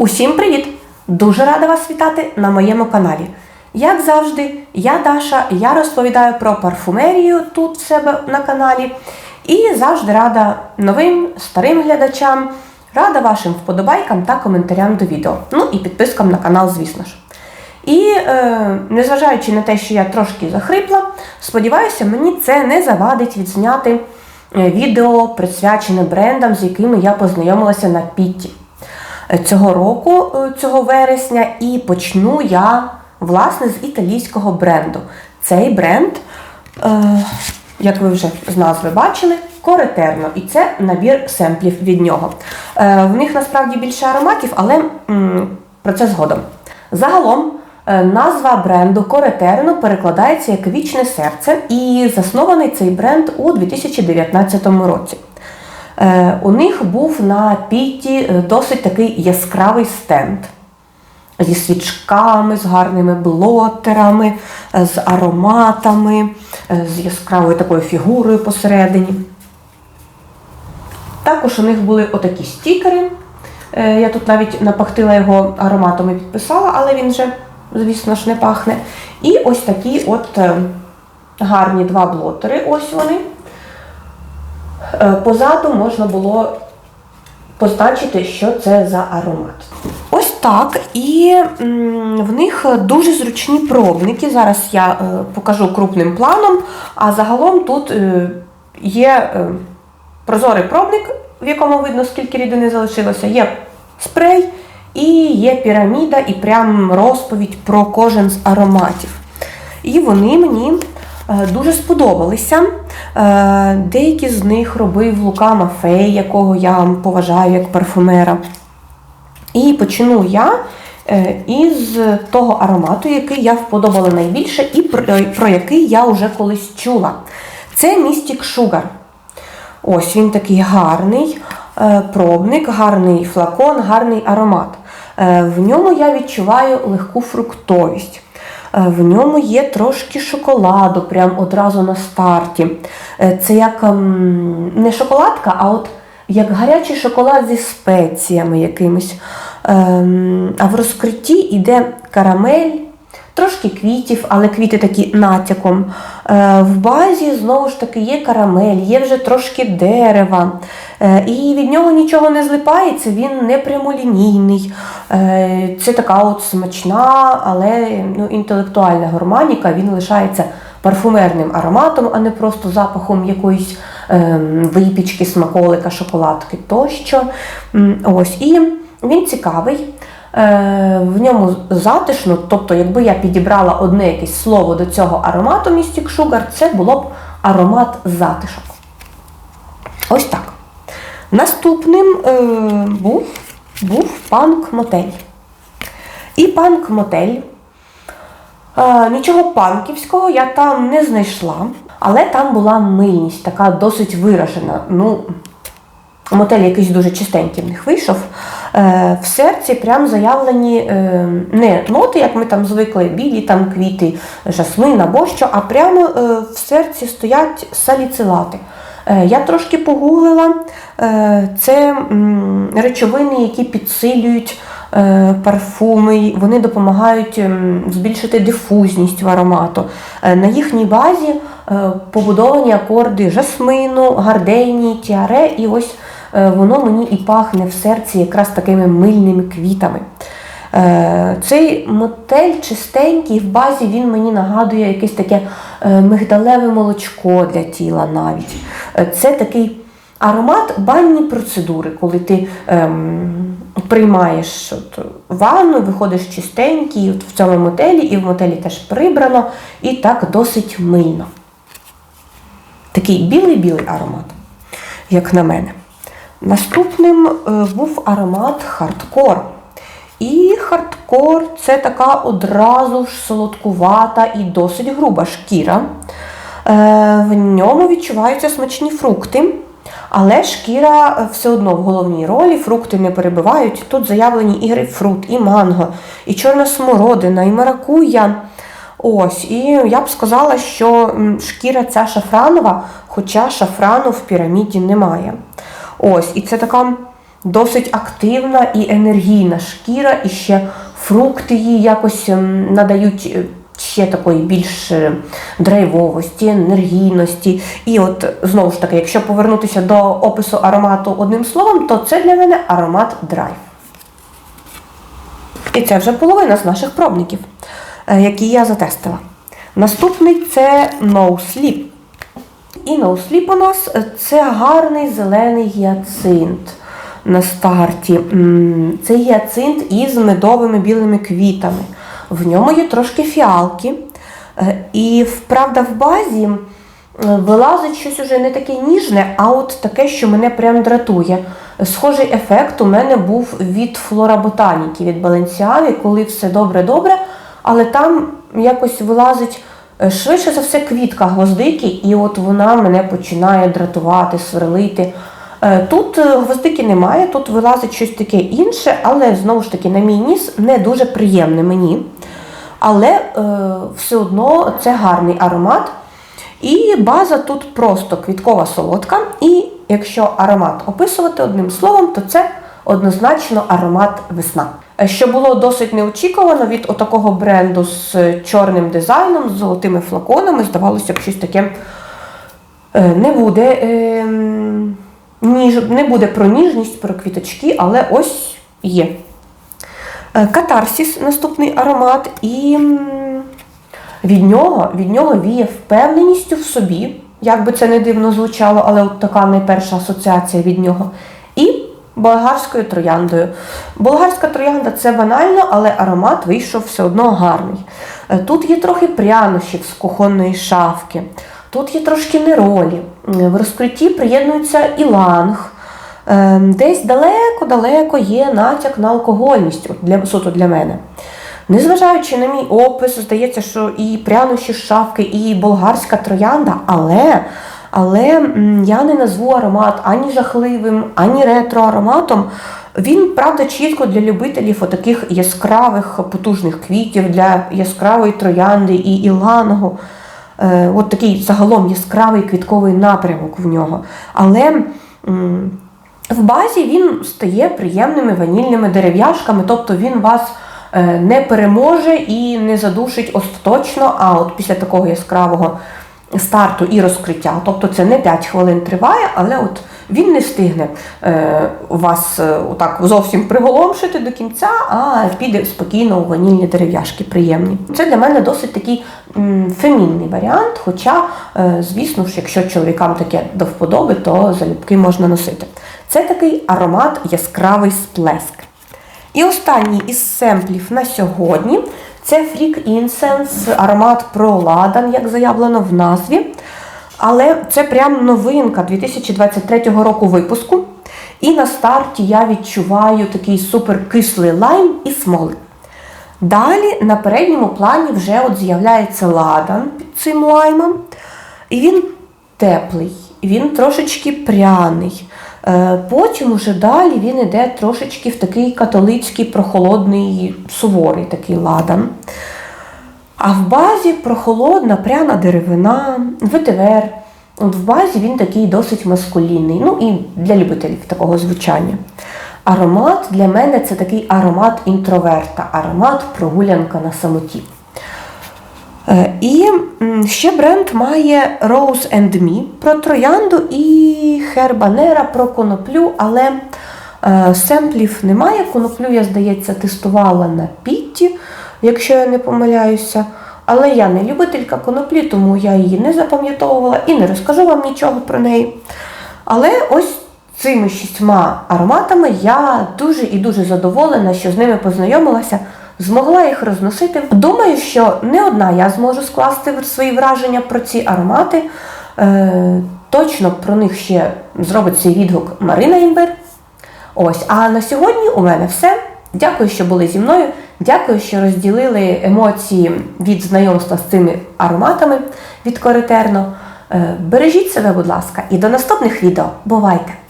Усім привіт! Дуже рада вас вітати на моєму каналі. Як завжди, я Даша, я розповідаю про парфумерію тут в себе на каналі. І завжди рада новим старим глядачам, рада вашим вподобайкам та коментарям до відео. Ну і підпискам на канал, звісно ж. І е, незважаючи на те, що я трошки захрипла, сподіваюся, мені це не завадить відзняти е, відео, присвячене брендам, з якими я познайомилася на Пітті цього року, е, цього вересня, і почну я власне з італійського бренду. Цей бренд, е, як ви вже з назви бачили, Коретерно, і це набір семплів від нього. Е, в них насправді більше ароматів, але про це згодом. Загалом. Назва бренду Коретерно перекладається як вічне серце, і заснований цей бренд у 2019 році. Е, У них був на піті е, досить такий яскравий стенд зі свічками, з гарними блотерами, е, з ароматами, з яскравою такою фігурою посередині. Також у них були отакі стікери. Я тут навіть напахтила його ароматом і підписала, але він вже, звісно ж, не пахне. І ось такі от гарні два блотери. Ось вони. Е, Позаду можна було позначити, що це за аромат. Ось так. І в них дуже зручні пробники. Зараз я е, покажу крупним планом. А загалом тут е, є прозорий пробник, в якому видно, скільки рідини залишилося. Є спрей і є піраміда, і прям розповідь про кожен з ароматів. І вони мені дуже сподобалися. Е, Деякі з них робив Лука Мафей, якого я поважаю як парфумера. І почну я е, із того аромату, який я вподобала найбільше, і про, який я вже колись чула. Це Mystic Sugar. Ось він такий гарний е, пробник, гарний флакон, гарний аромат. Е, В ньому я відчуваю легку фруктовість. Е, В ньому є трошки шоколаду, прям одразу на старті. Е, Це як ем, не шоколадка, а от як гарячий шоколад зі спеціями якимись. Ем, А в розкритті йде карамель, трошки квітів, але квіти такі натяком. Е, В базі знову ж таки є карамель, є вже трошки дерева. Е, І від нього нічого не злипається, він не прямолінійний. Е, Це така от смачна, але ну, інтелектуальна гурманіка, він лишається парфумерним ароматом, а не просто запахом якоїсь ем, випічки, смаколика, шоколадки тощо. Ось. І він цікавий. Е, В ньому затишно, тобто, якби я підібрала одне якесь слово до цього аромату Mystic Sugar, це було б аромат затишок. Ось так. Наступним е, був, був панк мотель. І панк мотель. Е, нічого панківського я там не знайшла, але там була мильність, така досить виражена. Ну, мотель якийсь дуже чистенький в них вийшов. Е, в серці прям заявлені е, не ноти, як ми там звикли, білі там квіти, жасмин або що, а прямо е, в серці стоять саліцилати. Я трошки погуглила. Це речовини, які підсилюють парфуми, вони допомагають збільшити дифузність в аромату. На їхній базі побудовані акорди жасмину, гарденії, тіаре, і ось воно мені і пахне в серці якраз такими мильними квітами. Е, Цей мотель чистенький, в базі він мені нагадує якесь таке е, мигдалеве молочко для тіла навіть. Е, Це такий аромат банні процедури, коли ти ем, приймаєш от, ванну, виходиш чистенький от в цьому мотелі, і в мотелі теж прибрано, і так досить мильно. Такий білий-білий аромат, як на мене. Наступним е, був аромат хардкор. І хардкор це така одразу ж солодкувата і досить груба шкіра. Е, В ньому відчуваються смачні фрукти, але шкіра все одно в головній ролі, фрукти не перебивають. Тут заявлені і грейпфрут, і манго, і чорна смородина, і маракуя. Ось, і я б сказала, що шкіра ця шафранова, хоча шафрану в піраміді немає. Ось, і це така досить активна і енергійна шкіра, і ще фрукти їй якось ем, надають е, ще такої більш е, драйвовості, енергійності. І от знову ж таки, якщо повернутися до опису аромату одним словом, то це для мене аромат драйв. І це вже половина з наших пробників, е, які я затестила. Наступний це No Sleep. І у нас е, це гарний зелений гіацинт на старті. Це гіацинт із медовими білими квітами. В ньому є трошки фіалки. Е, І вправда, в базі вилазить щось уже не таке ніжне, а от таке, що мене прям дратує. Схожий ефект у мене був від Флора Ботаніки, від Баленсіаги, коли все добре-добре, але там якось вилазить швидше за все квітка гвоздики, і от вона мене починає дратувати, сверлити. Е, Тут е, гвоздики немає, тут вилазить щось таке інше, але знову ж таки, на мій ніс не дуже приємне мені. Але е, все одно це гарний аромат. І база тут просто квіткова солодка. І якщо аромат описувати одним словом, то це однозначно аромат весна. Що було досить неочікувано від отакого бренду з чорним дизайном, з золотими флаконами, здавалося б, щось таке е, не буде. е, не буде про ніжність, про квіточки, але ось є. Е, Катарсіс наступний аромат, і від нього, від нього віє впевненістю в собі, як би це не дивно звучало, але от така найперша асоціація від нього. Болгарською трояндою. Болгарська троянда це банально, але аромат вийшов все одно гарний. Е, Тут є трохи прянощів з кухонної шафки, тут є трошки неролі. Е, В розкритті приєднується іланг. Е, Десь далеко-далеко є натяк на алкогольність для, суто для мене. Незважаючи на мій опис, здається, що і прянощі шафки, і болгарська троянда, але, але я не назву аромат ані жахливим, ані ретро-ароматом. Він, правда, чітко для любителів отаких яскравих потужних квітів, для яскравої троянди і іланого. Е, от такий загалом яскравий квітковий напрямок в нього. Але в базі він стає приємними ванільними дерев'яшками, тобто він вас е, не переможе і не задушить остаточно, а от після такого яскравого старту і розкриття. Тобто це не 5 хвилин триває, але от він не встигне е, вас е, отак зовсім приголомшити до кінця, а піде спокійно у ванільні дерев'яшки приємні. Це для мене досить такий фемінний варіант, хоча, е, звісно ж, якщо чоловікам таке до вподоби, то залюбки можна носити. Це такий аромат яскравий сплеск. І останній із семплів на сьогодні це Freak Incense, аромат про ладан, як заявлено в назві. Але це прям новинка 2023 року випуску. І на старті я відчуваю такий суперкислий лайм і смолик. Далі на передньому плані вже от з'являється ладан під цим лаймом. І він теплий, він трошечки пряний. Е, Потім уже далі він іде трошечки в такий католицький прохолодний суворий такий ладан. А в базі прохолодна, пряна деревина, ветивер. От в базі він такий досить маскулінний. Ну і для любителів такого звучання. Аромат для мене це такий аромат інтроверта, аромат прогулянка на самоті. Е, І ще бренд має Rose and Me про троянду і Хербанера про коноплю, але е, семплів немає. Коноплю, я, здається, тестувала на Пітті, якщо я не помиляюся. Але я не любителька коноплі, тому я її не запам'ятовувала і не розкажу вам нічого про неї. Але ось цими шістьма ароматами я дуже і дуже задоволена, що з ними познайомилася, змогла їх розносити. Думаю, що не одна я зможу скласти свої враження про ці аромати. Е, точно про них ще зробить свій відгук Марина Імбер. Ось, а на сьогодні у мене все. Дякую, що були зі мною. Дякую, що розділили емоції від знайомства з цими ароматами від Коритерно. Е, Бережіть себе, будь ласка, і до наступних відео. Бувайте!